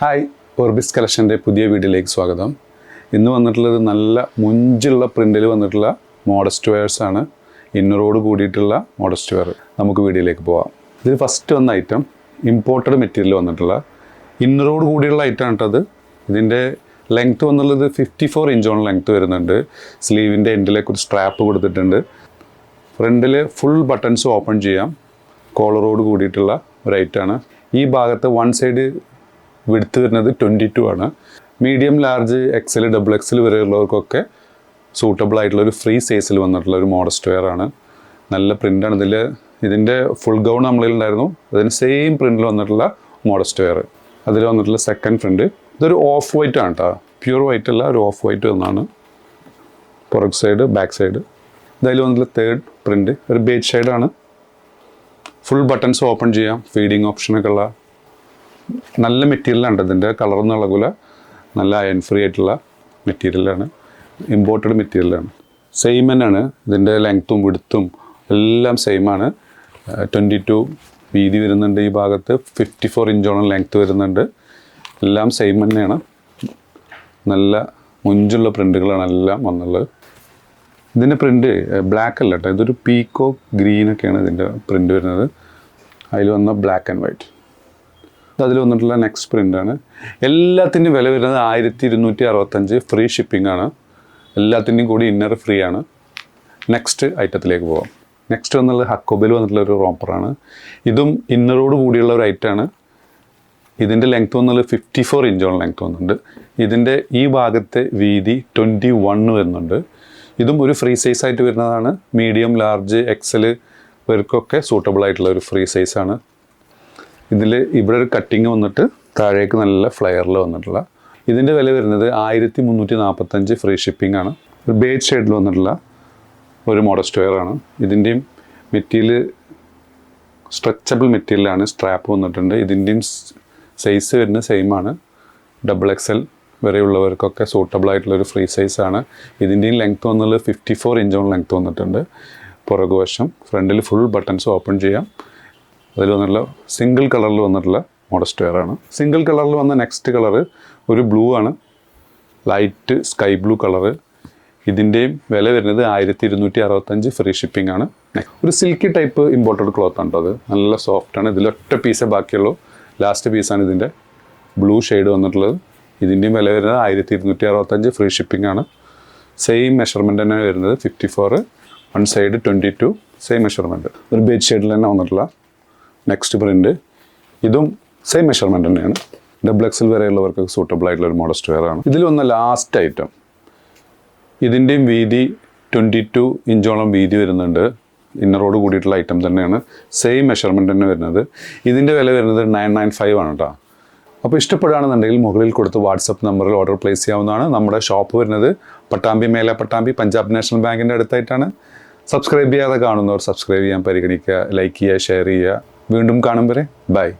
Hi Orbis കളക്ഷന്റെ പുതിയ വീഡിയോയിലേക്ക് സ്വാഗതം. ഇന്ന് വന്നിട്ടുള്ളത് നല്ല മുഞ്ചുള്ള പ്രിന്റിൽ വന്നിട്ടുള്ള മോഡസ്റ്റ് വെയർസ് ആണ്. ഇന്നറോട് കൂടിയിട്ടുള്ള മോഡസ്റ്റ് വെയർ നമുക്ക് വീഡിയോയിലേക്ക് പോവാം. ഇതിൽ ഫസ്റ്റ് വന്ന ഐറ്റം ഇമ്പോർട്ടഡ് മെറ്റീരിയൽ വന്നിട്ടുള്ള. ഇന്നറോട് കൂടിയുള്ള ഐറ്റം ആട്ടത് ഇതിന്റെ ലെങ്ത്ത് വന്നുള്ളത് ഫിഫ്റ്റി ഫോർ ഇഞ്ചോളം ലെങ്ത്ത് വരുന്നുണ്ട്. സ്ലീവിന്റെ എൻഡിലേക്ക് ഒരു സ്ട്രാപ്പ് കൊടുത്തിട്ടുണ്ട്. ഫ്രണ്ടിൽ ഫുൾ ബട്ടൺസ് ഓപ്പൺ ചെയ്യാം. കോളറോട് കൂടിയിട്ടുള്ള ഒരു ഐറ്റാണ് ഈ ഭാഗത്ത് വൺ സൈഡ് വിടുത്ത് വരുന്നത് ട്വന്റി ടു ആണ്. Medium large XL double XL വരെയുള്ളവർക്കൊക്കെ suitable ആയിട്ടുള്ള ഒരു ഫ്രീ സൈസിൽ വന്നിട്ടുള്ള ഒരു മോഡസ്റ്റ് വെയർ ആണ്. നല്ല പ്രിന്റാണ് ഇതിൽ ഇതിന്റെ ഫുൾ ഗൗൺ നമ്മളിലുണ്ടായിരുന്നു അതിന് സെയിം പ്രിന്റിൽ വന്നിട്ടുള്ള മോഡസ്റ്റ് വെയർ അതിൽ വന്നിട്ടുള്ള സെക്കൻഡ് പ്രിന്റ് ഇതൊരു ഓഫ് വൈറ്റ് ആണ് കേട്ടോ പ്യൂർ വൈറ്റ് അല്ല ഒരു ഓഫ് വൈറ്റ് എന്നാണ് പുറക് സൈഡ് ബാക്ക് സൈഡ് ഇതായാലും വന്നിട്ടുള്ള തേർഡ് പ്രിന്റ് ഒരു ബേജ് ഷെയ്ഡാണ് ഫുൾ ബട്ടൺസ് ഓപ്പൺ ചെയ്യാം. ഫീഡിങ് ഓപ്ഷനൊക്കെ ഉള്ള നല്ല മെറ്റീരിയലാണ് ഇതിന്റെ. കളറൊന്നും ഇളകില്ല നല്ല അയൺ ഫ്രീ ആയിട്ടുള്ള മെറ്റീരിയലാണ്. ഇമ്പോർട്ടഡ് മെറ്റീരിയലാണ്. സെയിം തന്നെയാണ് ഇതിന്റെ ലെങ്ത്തും വിടുത്തും എല്ലാം സെയിമാണ് ട്വന്റി ടു വീതി വരുന്നുണ്ട് ഈ ഭാഗത്ത്. ഫിഫ്റ്റി ഫോർ ഇഞ്ചോളം ലെങ്ത്ത് വരുന്നുണ്ട്. എല്ലാം സെയിം തന്നെയാണ്. നല്ല മുഞ്ചുള്ള പ്രിന്റുകളാണ് എല്ലാം വന്നുള്ളത്. ഇതിന്റെ പ്രിന്റ് ബ്ലാക്ക് അല്ല കേട്ടോ. ഇതൊരു പീക്കോ ഗ്രീനൊക്കെയാണ് ഇതിന്റെ പ്രിന്റ് വരുന്നത്. അതിൽ വന്ന ബ്ലാക്ക് ആൻഡ് വൈറ്റ് അതിൽ വന്നിട്ടുള്ള നെക്സ്റ്റ് പ്രിന്റ് ആണ്. എല്ലാത്തിന്റെയും വില വരുന്നത് ആയിരത്തി ഇരുന്നൂറ്റി അറുപത്തഞ്ച് ഫ്രീ ഷിപ്പിംഗ് ആണ്. എല്ലാത്തിന്റെയും കൂടി ഇന്നർ ഫ്രീ ആണ്. നെക്സ്റ്റ് ഐറ്റത്തിലേക്ക് പോകാം നെക്സ്റ്റ് വന്നുള്ളത് ഹക്കോബിൽ വന്നിട്ടുള്ള ഒരു റോപ്പറാണ് ഇതും ഇന്നറോട് കൂടിയുള്ള ഒരു ഐറ്റമാണ് ഇതിന്റെ ലെങ്ത് വന്നുള്ളത് ഫിഫ്റ്റി ഫോർ ഇഞ്ചോളം ലെങ്ത് വന്നിട്ടുണ്ട്. ഇതിന്റെ ഈ ഭാഗത്തെ വീതി ട്വന്റി വണ്ണ് വരുന്നുണ്ട്. ഇതും ഒരു ഫ്രീ സൈസ് ആയിട്ട് വരുന്നതാണ്. മീഡിയം ലാർജ് എക്സൽ ഇവർക്കൊക്കെ സൂട്ടബിൾ ആയിട്ടുള്ള ഒരു ഫ്രീ സൈസാണ് ഇതിൽ ഇവിടെ ഒരു കട്ടിങ് വന്നിട്ട് താഴേക്ക് നല്ല ഫ്ലെയറിൽ വന്നിട്ടുള്ള. ഇതിന്റെ വില വരുന്നത് ആയിരത്തി മുന്നൂറ്റി നാൽപ്പത്തഞ്ച് ഫ്രീ ഷിപ്പിംഗ് ആണ്. ഒരു ബേജ് ഷെയ്ഡിൽ വന്നിട്ടുള്ള ഒരു മോഡസ്റ്റ് വെയർ ആണ്. ഇതിന്റെയും മെറ്റീരിയൽ സ്ട്രെച്ചബിൾ മെറ്റീരിയലാണ് സ്ട്രാപ്പ് വന്നിട്ടുണ്ട്. ഇതിന്റെയും സൈസ് വരുന്നത് സെയിം ആണ്. ഡബിൾ എക്സൽ വരെയുള്ളവർക്കൊക്കെ സൂട്ടബിൾ ആയിട്ടുള്ള ഒരു ഫ്രീ സൈസാണ് ഇതിന്റെയും ലെങ്ത്ത് വന്നുള്ളത് ഫിഫ്റ്റി ഫോർ ഇഞ്ചോൺ ലെങ്ത്ത് വന്നിട്ടുണ്ട്. പുറകുവശം ഫ്രണ്ടിൽ ഫുൾ ബട്ടൺസ് ഓപ്പൺ ചെയ്യാം. അതിൽ വന്നിട്ടുള്ള സിംഗിൾ കളറിൽ വന്നിട്ടുള്ള മോഡസ്റ്റ് വെയർ ആണ്. സിംഗിൾ കളറിൽ വന്ന നെക്സ്റ്റ് കളർ ഒരു ബ്ലൂ ആണ്. ലൈറ്റ് സ്കൈ ബ്ലൂ കളർ ഇതിന്റെയും വില വരുന്നത് ആയിരത്തി ഇരുന്നൂറ്റി അറുപത്തഞ്ച് ഫ്രീ ഷിപ്പിംഗ് ആണ് ഒരു സിൽക്കി ടൈപ്പ് ഇമ്പോർട്ടഡ് ക്ലോത്ത് ആണ് അത്. നല്ല സോഫ്റ്റ് ആണ്. ഇതിലൊറ്റ പീസേ ബാക്കിയുള്ളൂ. ലാസ്റ്റ് പീസാണ് ഇതിന്റെ ബ്ലൂ ഷെയ്ഡ് വന്നിട്ടുള്ളത്. ഇതിന്റെയും വില വരുന്നത് ആയിരത്തി ഇരുന്നൂറ്റി അറുപത്തഞ്ച് ഫ്രീ ഷിപ്പിംഗ് ആണ്. സെയിം മെഷർമെന്റ് തന്നെ വരുന്നത്. Fifty four one side twenty two same measurement ഒരു ബെഡ് ഷെയ്ഡിൽ തന്നെ വന്നിട്ടുള്ള നെക്സ്റ്റ് പ്രിന്റ് ഇതും സെയിം മെഷർമെന്റ് തന്നെയാണ്. ഡബിൾ വരെ വരെയുള്ളവർക്ക് സൂട്ടബിൾ ആയിട്ടുള്ള ഒരു മോഡസ്റ്റ് വെയറാണ് ആണ്. ഇതിൽ വന്ന ലാസ്റ്റ് ഐറ്റം ഇതിന്റെയും വീതി ട്വന്റി ടു ഇഞ്ചോളം വീതി വരുന്നുണ്ട്. ഇന്നറോട് കൂടിയിട്ടുള്ള ഐറ്റം തന്നെയാണ്. സെയിം മെഷർമെന്റ് തന്നെ വരുന്നത്. ഇതിന്റെ വില വരുന്നത് നയൻ നയൻ ഫൈവ് ആണ് കേട്ടോ അപ്പോൾ ഇഷ്ടപ്പെടുകയാണെന്നുണ്ടെങ്കിൽ മുകളിൽ കൊടുത്ത് വാട്സപ്പ് നമ്പറിൽ ഓർഡർ പ്ലേസ് ചെയ്യാവുന്നതാണ്. നമ്മുടെ ഷോപ്പ് വരുന്നത് പട്ടാമ്പി മേല പട്ടാമ്പി പഞ്ചാബ് നാഷണൽ ബാങ്കിന്റെ അടുത്തായിട്ടാണ്. സബ്സ്ക്രൈബ് ചെയ്യാതെ കാണുന്നവർ സബ്സ്ക്രൈബ് ചെയ്യാൻ പരിഗണിക്കുക. ലൈക്ക് ചെയ്യുക ഷെയർ ചെയ്യുക. വീണ്ടും കാണും വരെ. ബൈ.